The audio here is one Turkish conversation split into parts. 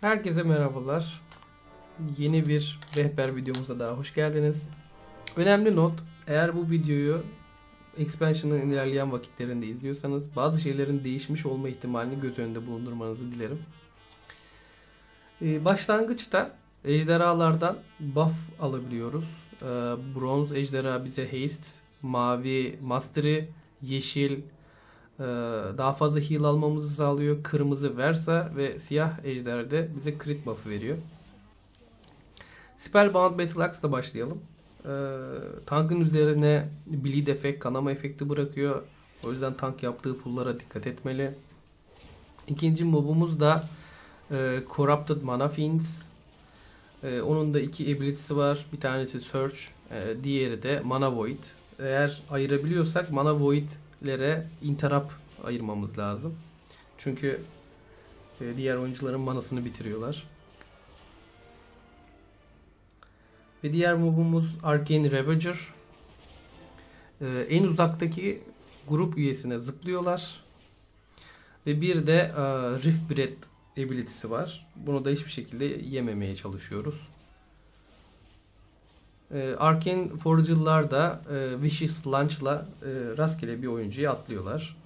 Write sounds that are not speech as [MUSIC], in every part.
Herkese merhabalar. Yeni bir rehber videomuza daha hoş geldiniz. Önemli not, eğer bu videoyu expansion'ın ilerleyen vakitlerinde izliyorsanız bazı şeylerin değişmiş olma ihtimalini göz önünde bulundurmanızı dilerim. Ee, başlangıçta ejderhalardan buff alabiliyoruz. Ee, bronz ejderha bize haste, mavi mastery, yeşil daha fazla heal almamızı sağlıyor. Kırmızı Versa ve siyah ejder de bize crit buff'ı veriyor. Spellbound Battle Axe'la başlayalım. Ee, tankın üzerine bleed efekt, kanama efekti bırakıyor. O yüzden tank yaptığı pullara dikkat etmeli. İkinci mobumuz da e, Corrupted Mana Fiends. E, onun da iki ability'si var. Bir tanesi Search, e, diğeri de Mana Void. Eğer ayırabiliyorsak Mana Void'lere interrupt ayırmamız lazım. Çünkü e, diğer oyuncuların manasını bitiriyorlar. Ve diğer mobumuz Arcane Ravager. E, en uzaktaki grup üyesine zıplıyorlar. Ve bir de e, Rift Breath ability'si var. Bunu da hiçbir şekilde yememeye çalışıyoruz. E, Arcane Forager'lar da e, Vicious Launch'la e, rastgele bir oyuncuya atlıyorlar.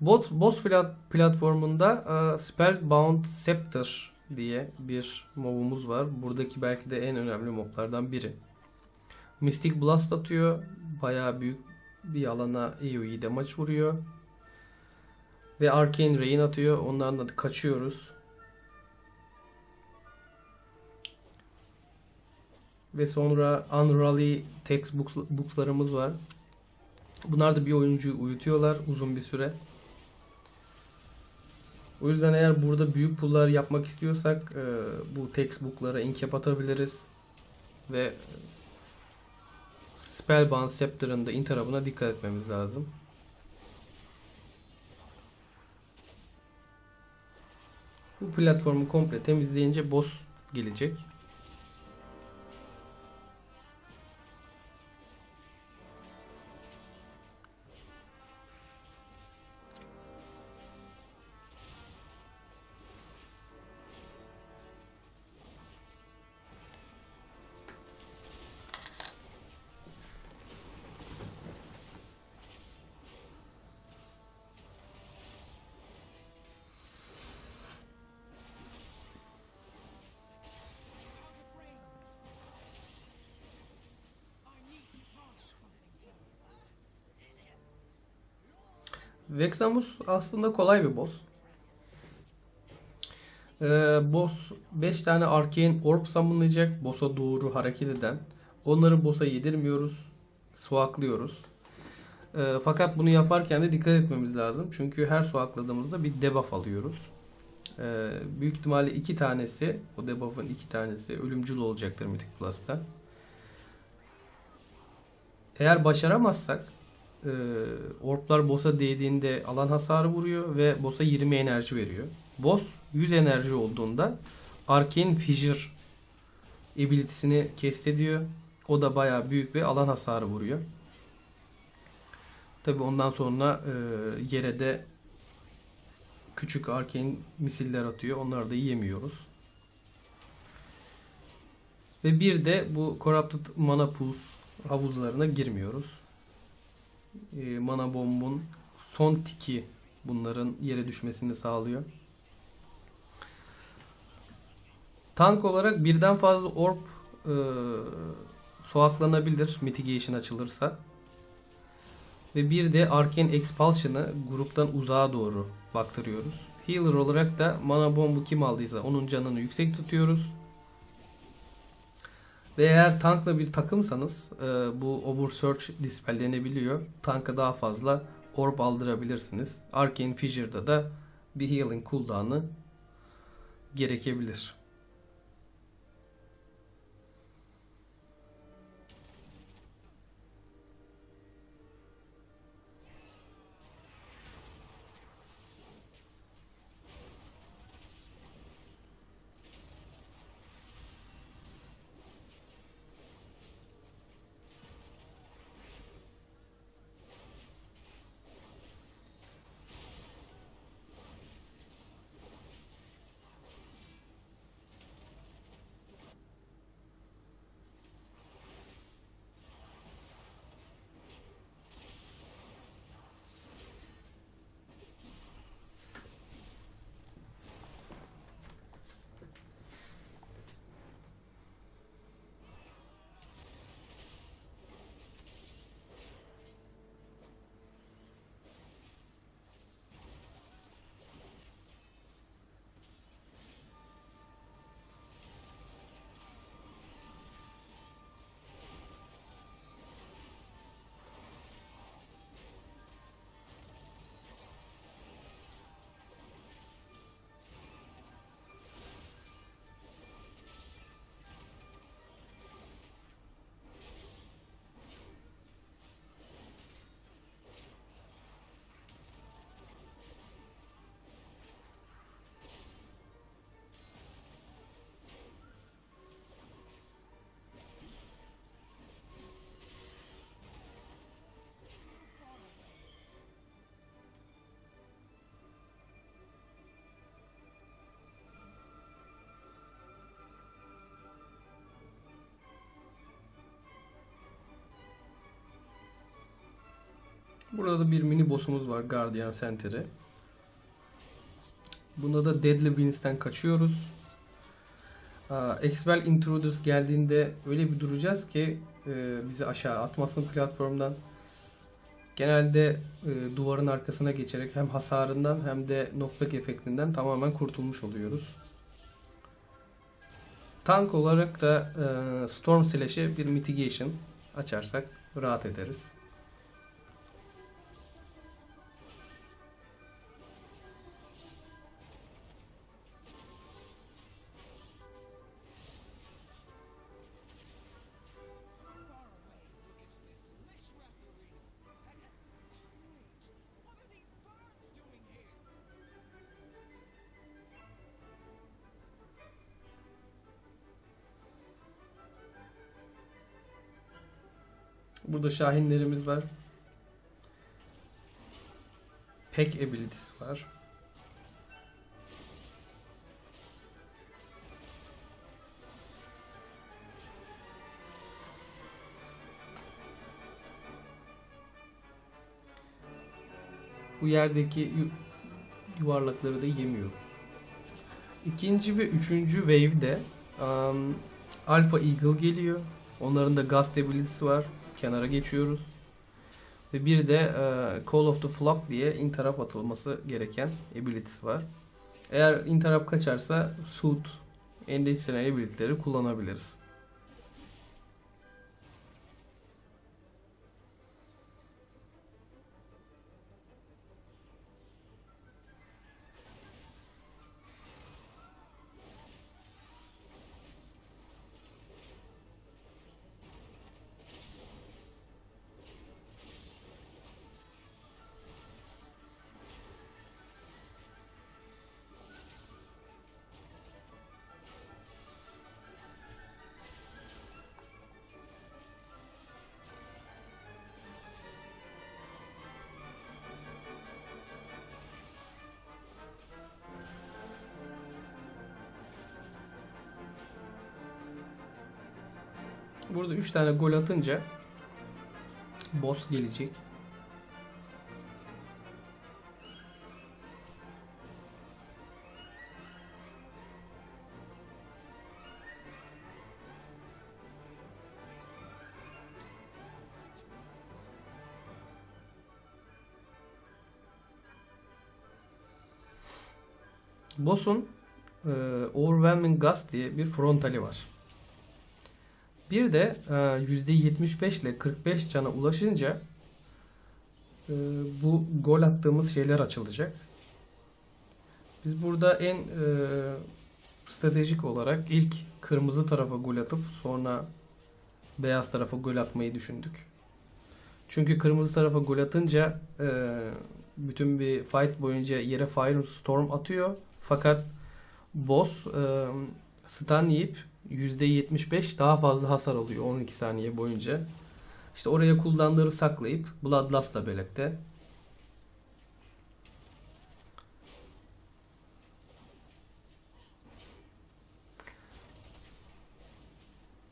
Bot, boss plat- platformunda e, Spellbound Scepter diye bir mobumuz var. Buradaki belki de en önemli moblardan biri. Mystic Blast atıyor. Bayağı büyük bir alana AoE damage vuruyor. Ve Arcane Rain atıyor. Ondan da kaçıyoruz. Ve sonra Unrally textbooklarımız var. Bunlar da bir oyuncuyu uyutuyorlar uzun bir süre. O yüzden eğer burada büyük pullar yapmak istiyorsak e, bu textbook'lara inkep atabiliriz. Ve Spellbound Scepter'ın da interrupt'ına dikkat etmemiz lazım. Bu platformu komple temizleyince boss gelecek. Vexamus aslında kolay bir boss. Ee, boss 5 tane Arcane Orb summonlayacak. Boss'a doğru hareket eden. Onları boss'a yedirmiyoruz. Suaklıyoruz. Ee, fakat bunu yaparken de dikkat etmemiz lazım. Çünkü her suakladığımızda bir debuff alıyoruz. Ee, büyük ihtimalle iki tanesi, o debuff'ın iki tanesi ölümcül olacaktır Mythic Plus'ta. Eğer başaramazsak e, orblar boss'a değdiğinde alan hasarı vuruyor ve boss'a 20 enerji veriyor. Boss 100 enerji olduğunda Arcane Fissure ability'sini kest ediyor. O da bayağı büyük bir alan hasarı vuruyor. Tabi ondan sonra e, yere de küçük arcane misiller atıyor. Onları da yiyemiyoruz. Ve bir de bu Corrupted Mana Pools havuzlarına girmiyoruz e, mana bombun son tiki bunların yere düşmesini sağlıyor. Tank olarak birden fazla orb e, soğaklanabilir mitigation açılırsa. Ve bir de Arcane Expulsion'ı gruptan uzağa doğru baktırıyoruz. Healer olarak da mana bombu kim aldıysa onun canını yüksek tutuyoruz. Ve eğer tankla bir takımsanız e, bu Obur Search dispellenebiliyor. Tanka daha fazla orb aldırabilirsiniz. Arcane Fissure'da da bir healing cooldown'ı gerekebilir. Burada da bir mini boss'umuz var Guardian Center'i. Bunda da Deadly Winds'ten kaçıyoruz. Expel Intruders geldiğinde öyle bir duracağız ki e, bizi aşağı atmasın platformdan. Genelde e, duvarın arkasına geçerek hem hasarından hem de knockback efektinden tamamen kurtulmuş oluyoruz. Tank olarak da e, Storm Slash'e bir mitigation açarsak rahat ederiz. Burada şahinlerimiz var. Pek abilities var. Bu yerdeki yu- yuvarlakları da yemiyoruz. İkinci ve üçüncü wave'de um, Alpha Eagle geliyor. Onların da Gust ability'si var. Kenara geçiyoruz. Ve bir de e, Call of the Flock diye interrupt atılması gereken ability'si var. Eğer interrupt kaçarsa Suit, Endanger ability'leri kullanabiliriz. Burada 3 tane gol atınca boss gelecek. Boss'un e, Overwhelming Gust diye bir frontali var. Bir de e, %75 ile 45 cana ulaşınca e, bu gol attığımız şeyler açılacak. Biz burada en e, stratejik olarak ilk kırmızı tarafa gol atıp sonra beyaz tarafa gol atmayı düşündük. Çünkü kırmızı tarafa gol atınca e, bütün bir fight boyunca yere Fire Storm atıyor. Fakat boss e, stun yiyip %75 daha fazla hasar alıyor 12 saniye boyunca. İşte oraya cooldown'ları saklayıp Bloodlust'la birlikte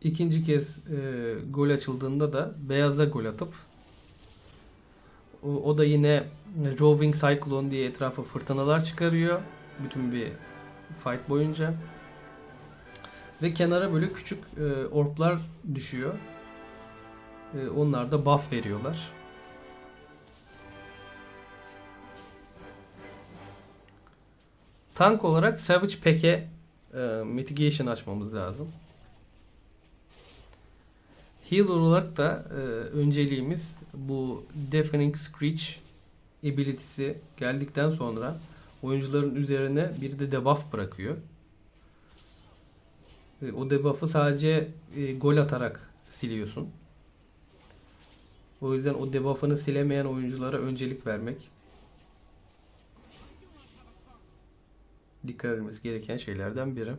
ikinci kez e, gol açıldığında da beyaza gol atıp o, o da yine Roving Cyclone diye etrafa fırtınalar çıkarıyor bütün bir fight boyunca. Ve kenara böyle küçük e, orplar düşüyor. E, onlar da buff veriyorlar. Tank olarak Savage Pack'e e, mitigation açmamız lazım. Healer olarak da e, önceliğimiz bu Deafening Screech ability'si geldikten sonra oyuncuların üzerine bir de debuff bırakıyor. O debuff'ı sadece e, gol atarak siliyorsun. O yüzden o debuff'ını silemeyen oyunculara öncelik vermek dikkat edilmesi gereken şeylerden biri.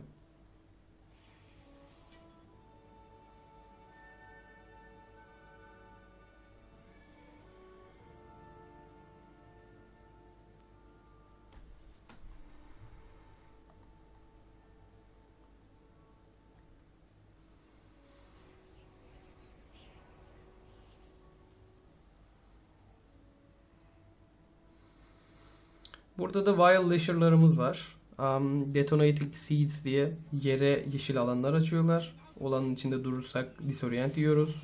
Burada da Wild Lasher'larımız var. Um, Detonating Seeds diye yere yeşil alanlar açıyorlar. Olanın içinde durursak disorient yiyoruz.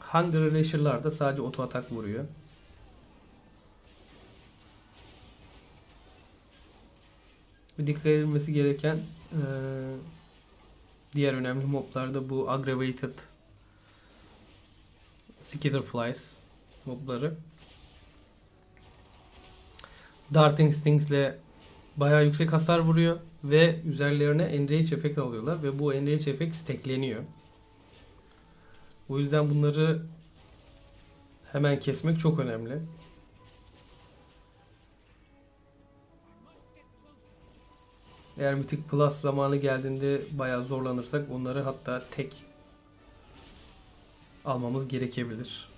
Hunger Lasher'lar da sadece oto atak vuruyor. Bir dikkat edilmesi gereken eee, diğer önemli moblar da bu Aggravated Skitterflies mobları. Darting Stings ile bayağı yüksek hasar vuruyor ve üzerlerine Enrage efekt alıyorlar ve bu Enrage efekt stackleniyor. O yüzden bunları hemen kesmek çok önemli. Eğer Mythic Plus zamanı geldiğinde bayağı zorlanırsak onları hatta tek almamız gerekebilir.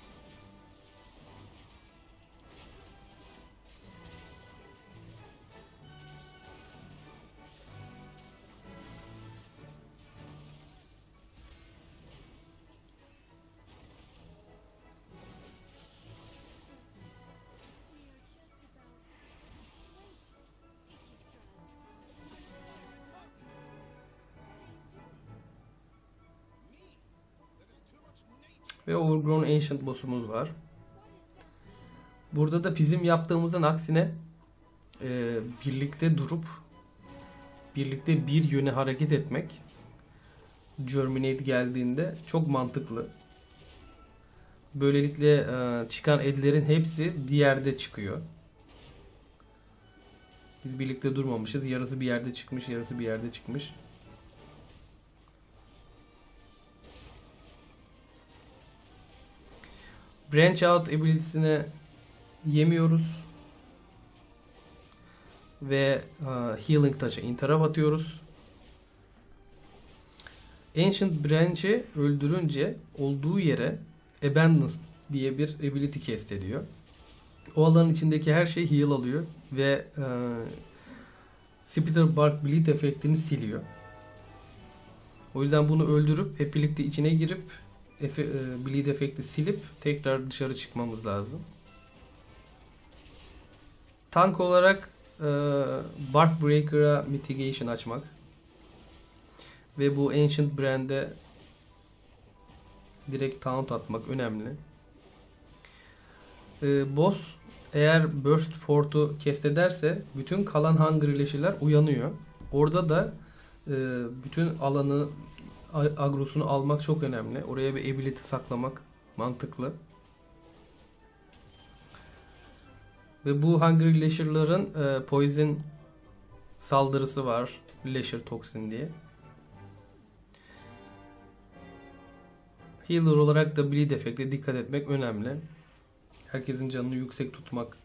Ve Overgrown Ancient boss'umuz var. Burada da bizim yaptığımızın aksine e, birlikte durup birlikte bir yöne hareket etmek Germinate geldiğinde çok mantıklı. Böylelikle e, çıkan ellerin hepsi bir yerde çıkıyor. Biz birlikte durmamışız. Yarısı bir yerde çıkmış, yarısı bir yerde çıkmış. Branch out ability'sine yemiyoruz. Ve e, healing touch'a interrupt atıyoruz. Ancient Branch'i öldürünce olduğu yere Abundance diye bir ability cast ediyor. O alanın içindeki her şey heal alıyor ve e, Spitter Bark Bleed efektini siliyor. O yüzden bunu öldürüp hep birlikte içine girip efe, e, bleed efekti silip tekrar dışarı çıkmamız lazım. Tank olarak e, Bark Breaker'a mitigation açmak ve bu Ancient Brand'e direkt taunt atmak önemli. E, boss eğer Burst Fort'u kest ederse bütün kalan Hunger ileşiler uyanıyor. Orada da e, bütün alanı agrosunu almak çok önemli. Oraya bir ability saklamak mantıklı. Ve bu Hungry Lasher'ların e, poison saldırısı var. Lasher Toxin diye. Healer olarak da bleed efekte dikkat etmek önemli. Herkesin canını yüksek tutmak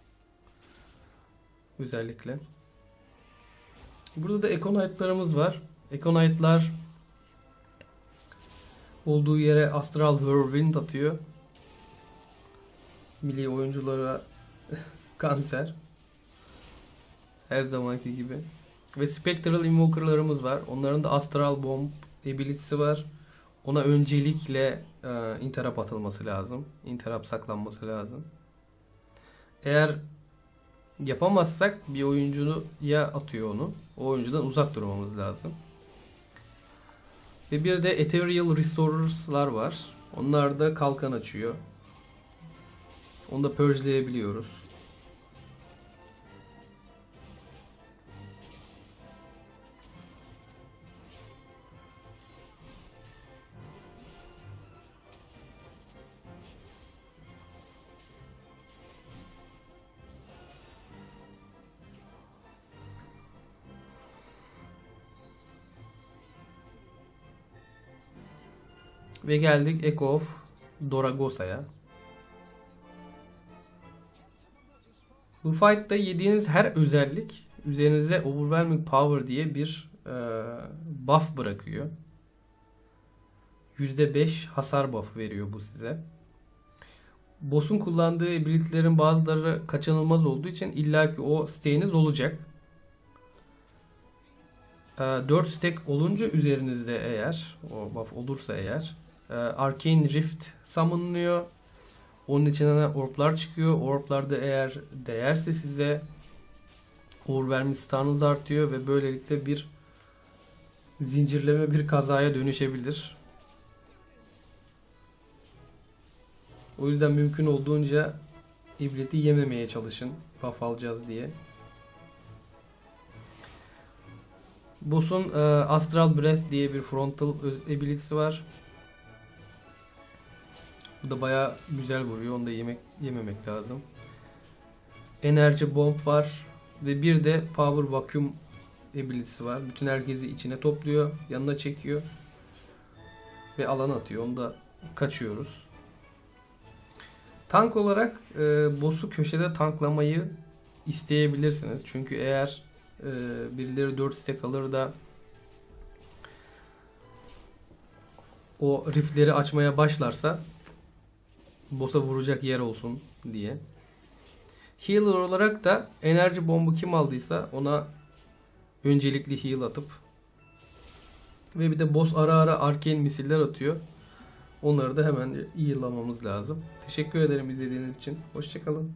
özellikle. Burada da Econite'larımız var. Econite'lar olduğu yere Astral Whirlwind atıyor. Milli oyunculara [LAUGHS] kanser. Her zamanki gibi. Ve Spectral Invoker'larımız var. Onların da Astral Bomb ability'si var. Ona öncelikle e, interrupt atılması lazım. Interrupt saklanması lazım. Eğer yapamazsak bir oyuncunu ya atıyor onu. O oyuncudan uzak durmamız lazım. Ve bir de Ethereal Restorers'lar var. Onlar da kalkan açıyor. Onu da purge'leyebiliyoruz. Ve geldik Echo of Doragosa'ya. Bu fight'ta yediğiniz her özellik üzerinize Overwhelming Power diye bir e, buff bırakıyor. %5 hasar buff veriyor bu size. Boss'un kullandığı ability'lerin bazıları kaçınılmaz olduğu için illaki o stack'iniz olacak. E, 4 stack olunca üzerinizde eğer o buff olursa eğer e, Arcane Rift summonlıyor. Onun içine orblar çıkıyor. Orblarda eğer değerse size uğur verme stanınız artıyor ve böylelikle bir zincirleme bir kazaya dönüşebilir. O yüzden mümkün olduğunca ibleti yememeye çalışın. Buff alacağız diye. Boss'un e, Astral Breath diye bir frontal ability'si var. Bu da baya güzel vuruyor. Onu da yemek yememek lazım. Enerji Bomb var. Ve bir de Power Vacuum ability'si var. Bütün herkesi içine topluyor. Yanına çekiyor. Ve alan atıyor. Onu da kaçıyoruz. Tank olarak e, boss'u köşede tanklamayı isteyebilirsiniz. Çünkü eğer e, birileri 4 stack alır da o riftleri açmaya başlarsa boss'a vuracak yer olsun diye. Healer olarak da enerji bombu kim aldıysa ona öncelikli heal atıp ve bir de boss ara ara arcane misiller atıyor. Onları da hemen heal'lamamız lazım. Teşekkür ederim izlediğiniz için. Hoşçakalın.